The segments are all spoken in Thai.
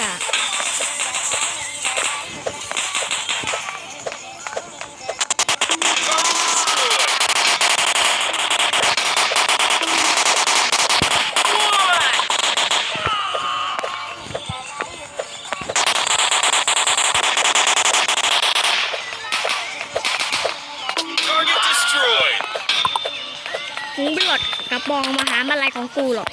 กาก Target destroyed. มึงไปหลดกระบองมาหามาลายของกูหรอก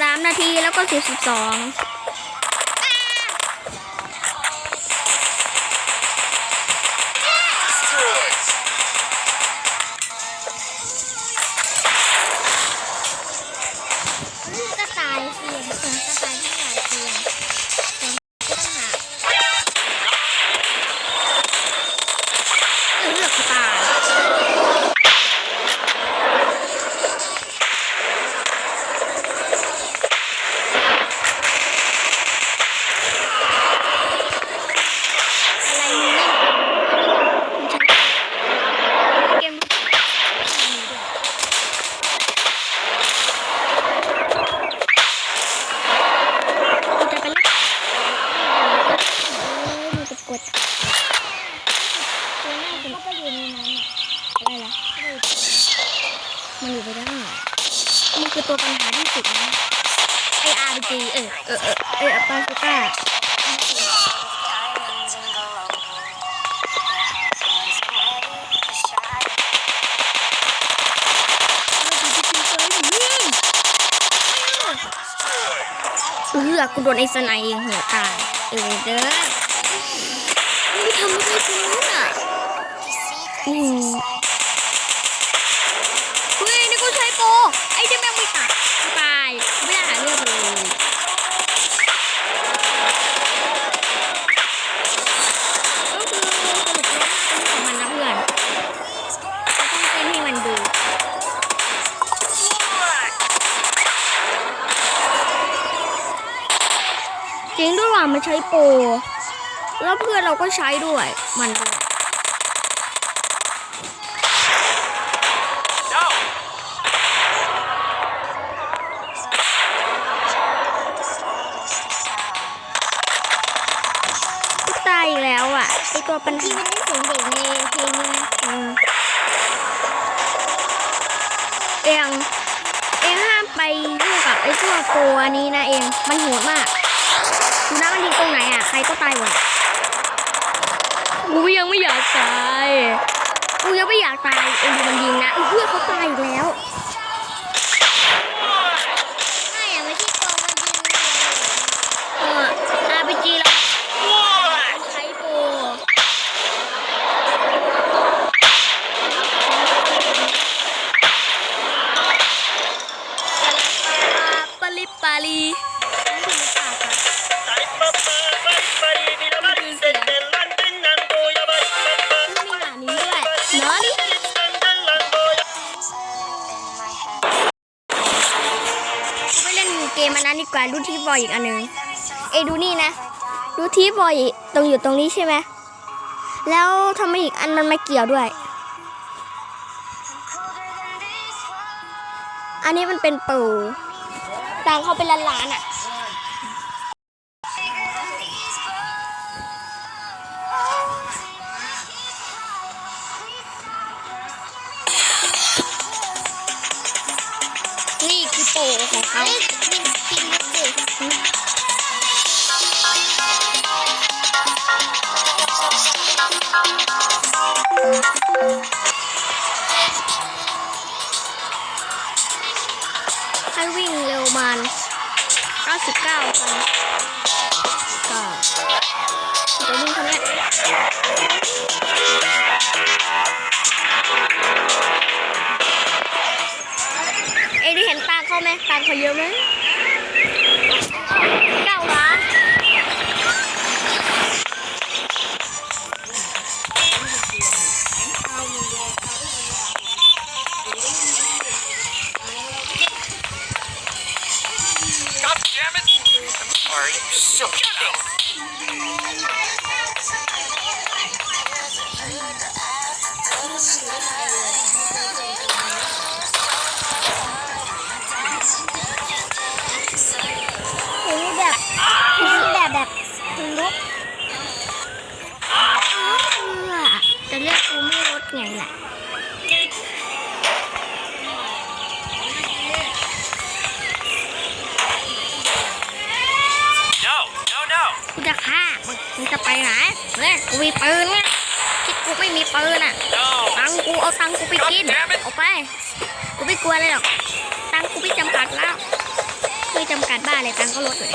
สามนาทีแล้วก็สิบสิบสอง เออเออเออเออปาสก้าเออกูโดนไอ้สไนยิงหัวตายเออเด้อไม่ทำอะไรกูอะอืม ใช้โปรแล้วเพื่อนเราก็ใช้ด้วย มันด้วยตายอีกแล้วอะไอตัวปัญที่มันได้เสียงเด็กในเพลงนี้เออเองเองห้ามไปยุ่งกับไอ้พวกตัวนี้นะเอง มันโหดมาก ดูนะมันยิงตรงไหนอะ ใครก็ตายหมดกูยังไม่อยากตาย กูยังไม่อยากตายเองดูมันยิงนะไอ้เพื่อนเขาตายอีกแล้ว กมอันนั้นดีกว่าดูทีบอยอีกอันหนึ่งเอดูนี่นะดูทีบอยตรงอยู่ตรงนี้ใช่ไหมแล้วทำไมอีกอันมันมาเกี่ยวด้วย อันนี้มันเป็นปูตังเขาเป็นล้านล้านอะนี่คือโปของเขา ให้วิ่งเร็วมัน99คันก็จะวิ่งเท่านี้เอ็ได้เห็นตังค์เขาไหมตังค์เขาเยอะไหม 干嘛？God damn it! I'm sorry. So damn it! กูมีปืนไงคิดกูไม่มีปืนอะ No. ตังค์กูเอาตังค์กูไปกิน God damn it เอาไป กูไม่กลัวเลยหรอก ตังค์กูไม่จำกัดแล้วไม่จำกัดบ้าเลยตังค์ก็ลดเลย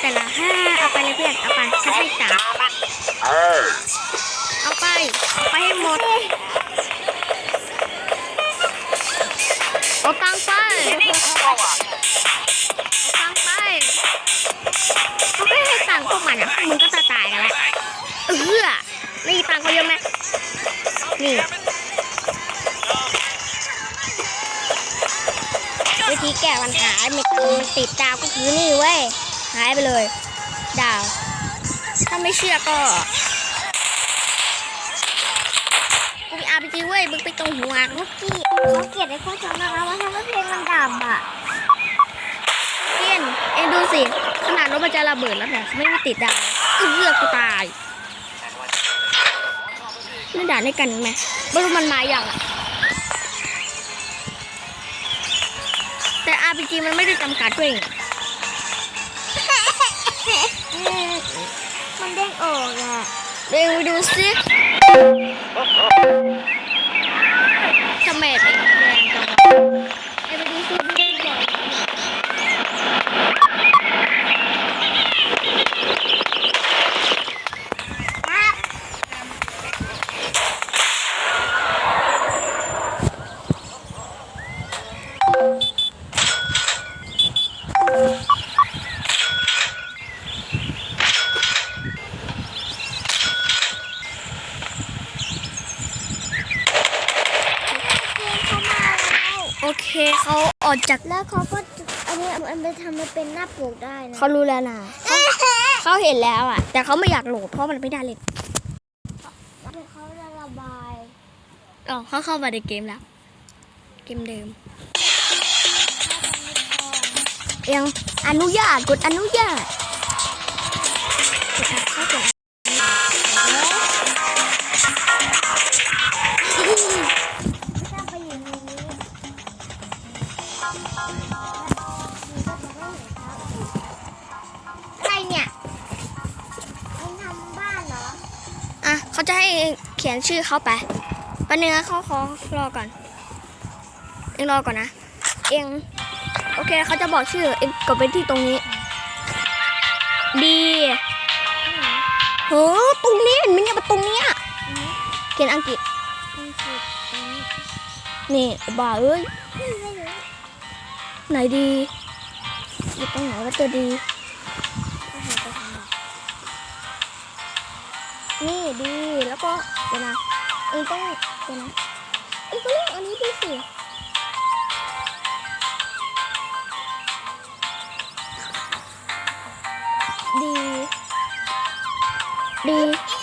แต่ละห้าเอาไปเลยเพื่อนเอาไปฉันให้ตังค์ Hey. เอาไป เอาไปให้หมด เอาตังค์ไปเอาตังค์ไปเขาไม่ให้ตังค์พวกมันอะมึง ติดดาวก็คือนี่เว้ย หายไปเลย ดาว ถ้าไม่เชื่อก็กูมีอาร์พีจีเว้ย มึงไปตรงหัวลูกกี้เขาเกลียดไอ้พวกจอมนะคะว่าทำให้เพลงมันดับอะเพี้ยนเอ็งดูสิ ขนาดรถมันจะระเบิดแล้วเนี่ยไม่มีติดดาวเอื้อกูตายเล่นด่านด้วยกันไหมไม่รู้มันมาอย่างอะ RPG มันไม่ได้จำกัดด้วยนี่มันเด้งออกอะเร็วดูสิทำไมเป็นแดงจังวะเอ็งไปดูสิมันเด้งบ่อยโอเคเขาออก จากแล้วเขาก็อันนี้มันไปทำมันเป็นหน้าปกได้นะเขารู้แล้วนะเขาเขาเห็นแล้วอะ แต่เขาไม่อยากโหลดเพราะมันไม่ได้เล่นแล้วเขาจะระบายอ๋อเขาเข้ามาในเกมแล้ว เกมเดิมยังอนุญาตกดอนุญาต เขียนชื่อเขาไปปันนึงเขาขอรอก่อน เองรอก่อนนะ เองโอเคเขาจะบอกชื่อ เองกดไปที่ตรงนี้ ดีโหตรงนี้เห็นไหมเนี่ยประตรงเนี้ยเขียนอังกฤษ นี่บ้าเอ้ยไม่รู้ไหนดีอยู่ตรงไหนว่าตัวดี นี่ดีแล้วก็เดี๋ยวนะเองต้องเดี๋ยวนะเองก็เลือกอันนี้ดูสิดีดี